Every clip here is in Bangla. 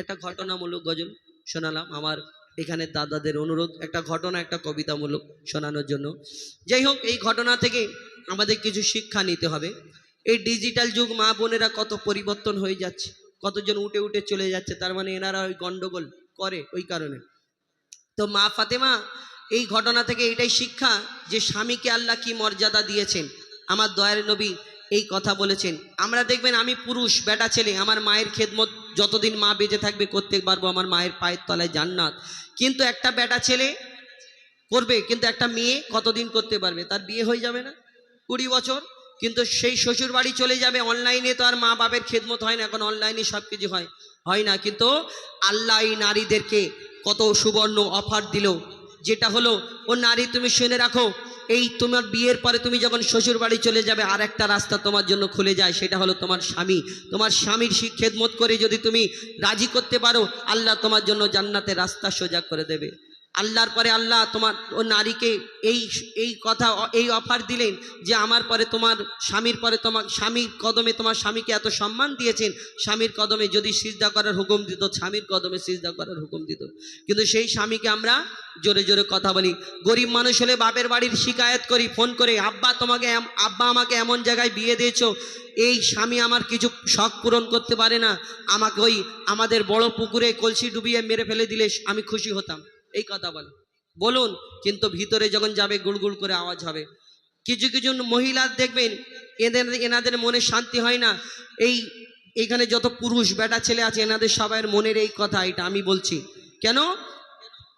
একটা ঘটনামূলক গজল শোনালাম। আমার এখানে দাদাদের অনুরোধ, একটা ঘটনা, একটা কবিতামূলক শোনানোর জন্য। যাই হোক, এই ঘটনা থেকে আমাদের কিছু শিক্ষা নিতে হবে। এই ডিজিটাল যুগ মা বোনেরা কত পরিবর্তন হয়ে যাচ্ছে, কতজন উঠে উঠে চলে যাচ্ছে, তার মানে এনারা ওই গন্ডগোল করে ওই কারণে। তো মা ফাতেমা, এই ঘটনা থেকে এটাই শিক্ষা যে স্বামীকে আল্লাহ কি মর্যাদা দিয়েছেন। আমার দয়ার নবী এই কথা বলেছেন। আমরা দেখবেন আমি পুরুষ, বেটা ছেলে, আমার মায়ের খেদমত যতদিন মা বেঁচে থাকবে করতে পারব আমার মায়ের পায়ের তলায় জান্নাত। কিন্তু একটা বেটা ছেলে করবে, কিন্তু একটা মেয়ে কতদিন করতে পারবে? তার বিয়ে হয়ে যাবে না, কুড়ি বছর। কিন্তু সেই শ্বশুর বাড়ি চলে যাবে, অনলাইনে তো আর মা বাপের খেদমত হয় না, এখন অনলাইনে সব কিছু হয় হয় না। কিন্তু আল্লাহ এই নারীদেরকে কত সুবর্ণ অফার দিল, যেটা হলো, ও নারী তুমি শুনে রাখো এই তোমার বিয়ের পরে তুমি যখন শ্বশুর বাড়ি চলে যাবে আর একটা রাস্তা তোমার জন্য খুলে যায়, সেটা হলো তোমার স্বামী। তোমার স্বামীর শিক্ষেদ মত করে যদি তুমি রাজি করতে পারো, আল্লাহ তোমার জন্য জান্নাতে রাস্তা সোজা করে দেবে। আল্লাহর পরে আল্লাহ তোমার ও নারীকে এই এই কথা, এই অফার দিলেন যে আমার পরে তোমার স্বামীর পরে তোমার, স্বামীর কদমে তোমার স্বামীকে এত সম্মান দিয়েছেন, স্বামীর কদমে যদি সিজদা করার হুকুম দিত, স্বামীর কদমে সিজদা করার হুকুম দিত। কিন্তু সেই স্বামীকে আমরা জোরে জোরে কথা বলি। গরিব মানুষ হলে বাপের বাড়ির শিকায়ত করি, ফোন করে, আব্বা, তোমাকে আব্বা আমাকে এমন জায়গায় বিয়ে দিয়েছ, এই স্বামী আমার কিছু শখ পূরণ করতে পারে না। আমাকে ওই আমাদের বড় পুকুরে কলসি ডুবিয়ে মেরে ফেলে দিলে আমি খুশি হতাম। এই কথা বলে। বলুন, কিন্তু ভিতরে যখন যাবে, গুড়গুড় করে আওয়াজ হবে। কিছু কিছু মহিলা দেখবেন, এদের, এনাদের মনে শান্তি হয় না। এই, এখানে যত পুরুষ বেটা ছেলে আছে, এনাদের সবাইয়ের মনের এই কথা, এটা আমি বলছি। কেন?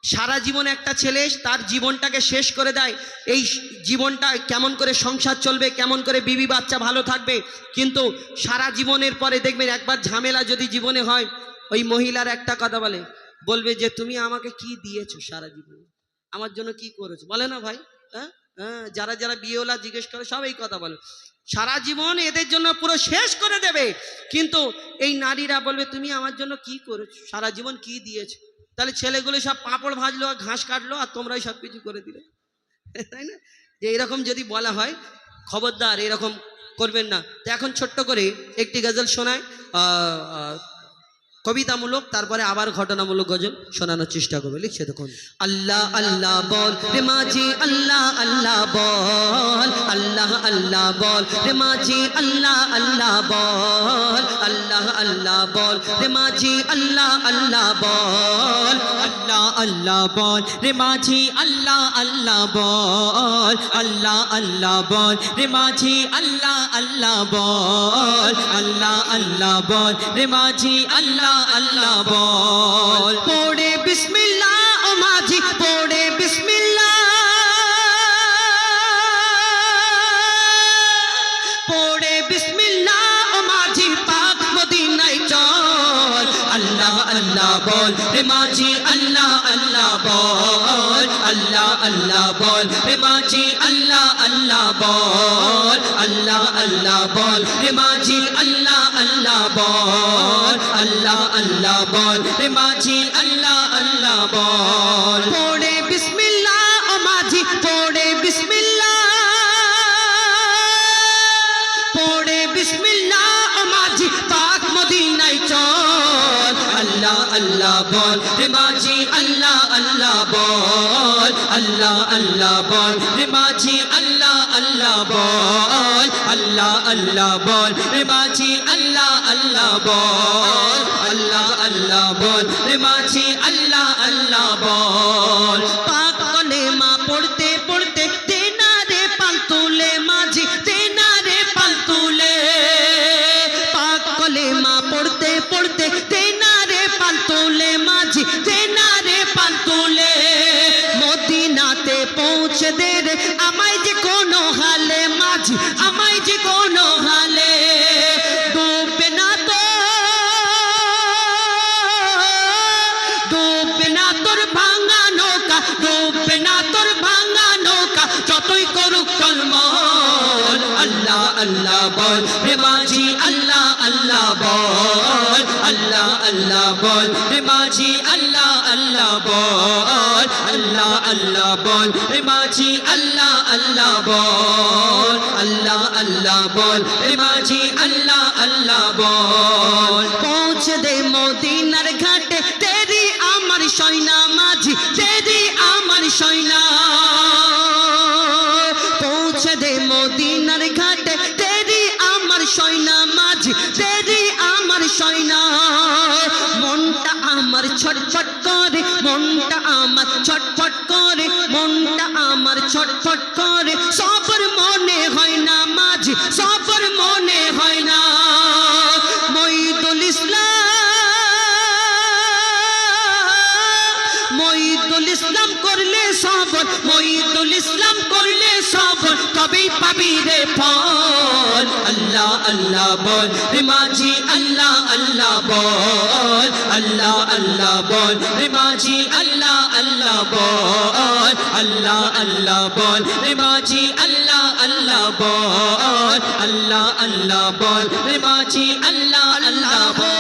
সারা জীবন একটা ছেলে তার জীবনটাকে শেষ করে দেয়। এই জীবনটা কেমন করে সংসার চলবে, কেমন করে বিবি বাচ্চা ভালো থাকবে, কিন্তু সারা জীবনের পরে দেখবেন, একবার ঝামেলা যদি জীবনে হয়, ওই মহিলার একটা কথা বলে বলবে যে তুমি আমাকে কি দিয়েছ সারা জীবনে? আমার জন্য কি করেছ? বলে না ভাই হ্যাঁ? হ্যাঁ যারা যারা বিয়েওয়ালা জিজ্ঞেস করে সব এই কথা বলে। সারা জীবন এদের জন্য পুরো শেষ করে দেবে। কিন্তু এই নারীরা বলবে, তুমি আমার জন্য কি করেছ? সারা জীবন কি দিয়েছ? তাহলে ছেলেগুলো সব পাঁপড় ভাজলো আর ঘাস কাটলো আর তোমরাই সব কিছু করে দিলে। তাই না? যে এরকম যদি বলা হয়, খবরদার এরকম করবেন না। তো এখন ছোট্ট করে একটি গজল শোনায় কবিতামূলক, তারপরে আবার ঘটনামূলক গজল শোনানোর চেষ্টা করবে। লিখছে দেখুন। আল্লাহ আল্লাহ বল, রে মাঝি, আল্লাহ আল্লাহ বল, আল্লাহ আল্লাহ বল, রে মাঝি, আল্লাহ আল্লাহ বল, আল্লাহ আল্লাহ বল, রে মাঝি, আল্লাহ আল্লাহ বল আল্লাহ বল। রে মাঝি, আল্লাহ আল্লাহ বল। আল্লাহ আল্লাহ বল। রে মাঝি, আল্লাহ আল্লাহ বল। আল্লাহ আল্লাহ বল। রে মাঝি, আল্লাহ আল্লাহ বল। পড়ে বিসমিল্লাহ, ও মাঝি, পড়ে বিসমিল্লাহ। পড়ে বিসমিল্লাহ, ও মাঝি আল্লাহ বল মাঝি, আল্লাহ আল্লাহ বল, আল্লাহ আল্লাহ বল মাঝি, আল্লাহ আল্লাহ বল, আল্লাহ আল্লাহ বল মাঝি, আল্লাহ আল্লাহ বল, আল্লাহ আল্লাহ বল মাঝি, আল্লাহ আল্লাহ বল। পড়ে বিসমিল্লাহ, ও মাঝি, পড়ে বিসমিল্লাহ। আল্লাহ বল, রে মাঝি আল্লাহ আল্লাহ বল, আল্লাহ আল্লাহ বল, রে মাঝি আল্লাহ আল্লাহ বল, আল্লাহ আল্লাহ বল, রে আল্লাহ আল্লাহ বল, আল্লাহ আল্লাহ বল, রে আল্লাহ আল্লাহ বল ডুববে না তোর ভাঙা নৌকা, যতই করুক টলমল আল্লাহ আল্লাহ বল রে মাঝি, আল্লাহ আল্লাহ বল। আল্লাহ আল্লাহ বল রে মাঝি, আল্লাহ আল্লাহ বল। আল্লাহ আল্লাহ বল রে মাঝি, আল্লাহ আল্লাহ বল। আল্লাহ আল্লাহ বল রে মাঝি, আল্লাহ আল্লাহ বল। পৌঁছে দে মদিনার ঘাট ছটফট ছটফট করে ইসলাম করলে সবর মঈদুল ইসলাম করলে সবর তবেই পাবি রে ফল। আল্লাহ আল্লাহ বল রেমাঝি আল্লাহ আল্লাহ বল। আল্লাহ আল্লাহ বল রেমাঝি আল্লাহ আল্লাহ বল। আল্লাহ আল্লাহ বল রেমাঝি আল্লাহ আল্লাহ বল। আল্লাহ আল্লাহ বল, রে আল্লাহ আল্লাহ বল।